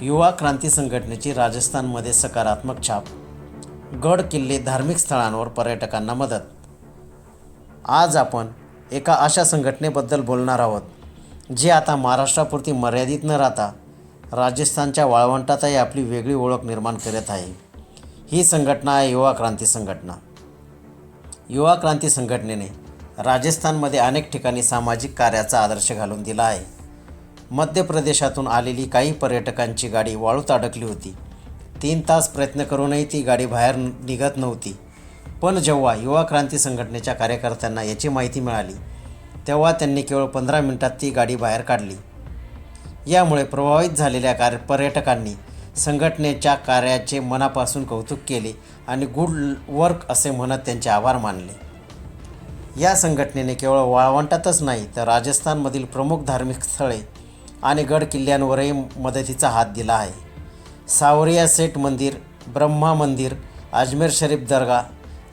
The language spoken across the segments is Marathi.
युवा क्रांती संघटनेची राजस्थानमध्ये सकारात्मक छाप. गड किल्ले धार्मिक स्थळांवर पर्यटकांना मदत. आज आपण एका अशा संघटनेबद्दल बोलणार आहोत जे आता महाराष्ट्रापुरती मर्यादित न राहता राजस्थानच्या वाळवंटातही आपली वेगळी ओळख निर्माण करत आहे. ही संघटना आहे युवा क्रांती संघटना. युवा क्रांती संघटनेने राजस्थानमध्ये अनेक ठिकाणी सामाजिक कार्याचा आदर्श घालून दिला आहे. मध्य प्रदेशातून आलेली काही पर्यटकांची गाडी वाळूत अडकली होती. तीन तास प्रयत्न करूनही ती गाडी बाहेर निघत नव्हती. पण जेव्हा युवा क्रांती संघटनेच्या कार्यकर्त्यांना याची माहिती मिळाली तेव्हा त्यांनी केवळ पंधरा मिनिटात ती गाडी बाहेर काढली. यामुळे प्रभावित झालेल्या कार्य पर्यटकांनी संघटनेच्या कार्याचे मनापासून कौतुक केले आणि गुड वर्क असे म्हणत त्यांचे आभार मानले. या संघटनेने केवळ वाळवंटातच नाही तर राजस्थानमधील प्रमुख धार्मिक स्थळे आणि गड किल्ल्यांवरही मदतीचा हात दिला आहे. सावरिया सेठ मंदिर ब्रह्मा मंदिर अजमेर शरीफ दर्गा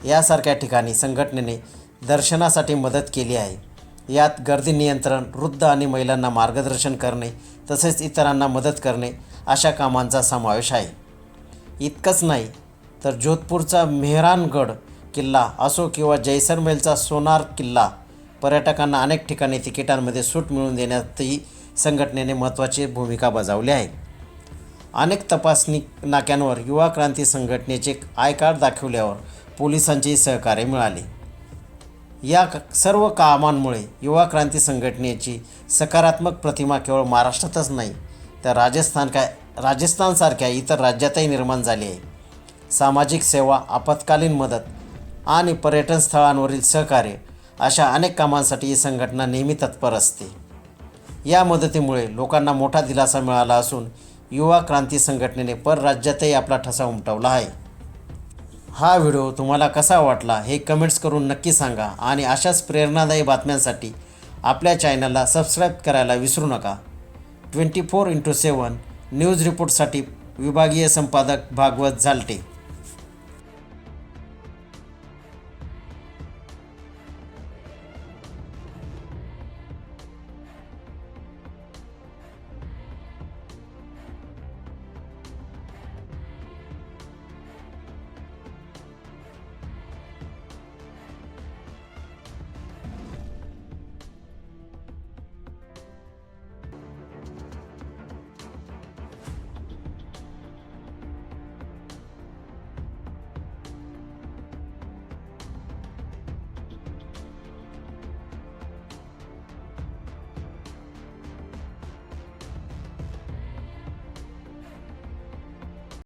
यासारख्या ठिकाणी संघटनेने दर्शनासाठी मदत केली आहे. यात गर्दी नियंत्रण वृद्ध आणि महिलांना मार्गदर्शन करणे तसेच इतरांना मदत करणे अशा कामांचा समावेश आहे. इतकंच नाही तर जोधपूरचा मेहरानगड किल्ला असो किंवा जैसलमेलचा सोनार किल्ला पर्यटकांना अनेक ठिकाणी तिकिटांमध्ये सूट मिळवून देण्यातही संघटनेने महत्त्वाची भूमिका बजावली आहे. अनेक तपासणी नाक्यांवर युवा क्रांती संघटनेचे आय कार्ड दाखवल्यावर पोलिसांचेही सहकार्य मिळाले. या सर्व कामांमुळे युवा क्रांती संघटनेची सकारात्मक प्रतिमा केवळ महाराष्ट्रातच नाही तर राजस्थान काय राजस्थानसारख्या इतर राज्यातही निर्माण झाली आहे. सामाजिक सेवा आपत्कालीन मदत आणि पर्यटन स्थळांवरील सहकार्य अशा अनेक कामांसाठी ही संघटना नेहमी तत्पर असते. या मदतीमुळे लोकांना मोठा दिलासा मिळाला असून युवा क्रांती संघटनेने परराज्यातही आपला ठसा उमटवला आहे. हा व्हिडिओ तुम्हाला कसा वाटला हे कमेंट्स करून नक्की सांगा आणि अशाच प्रेरणादायी बातम्यांसाठी आपल्या चॅनलला सबस्क्राईब करायला विसरू नका. Twenty four into seven news रिपोर्टसाठी विभागीय संपादक भागवत झालटे.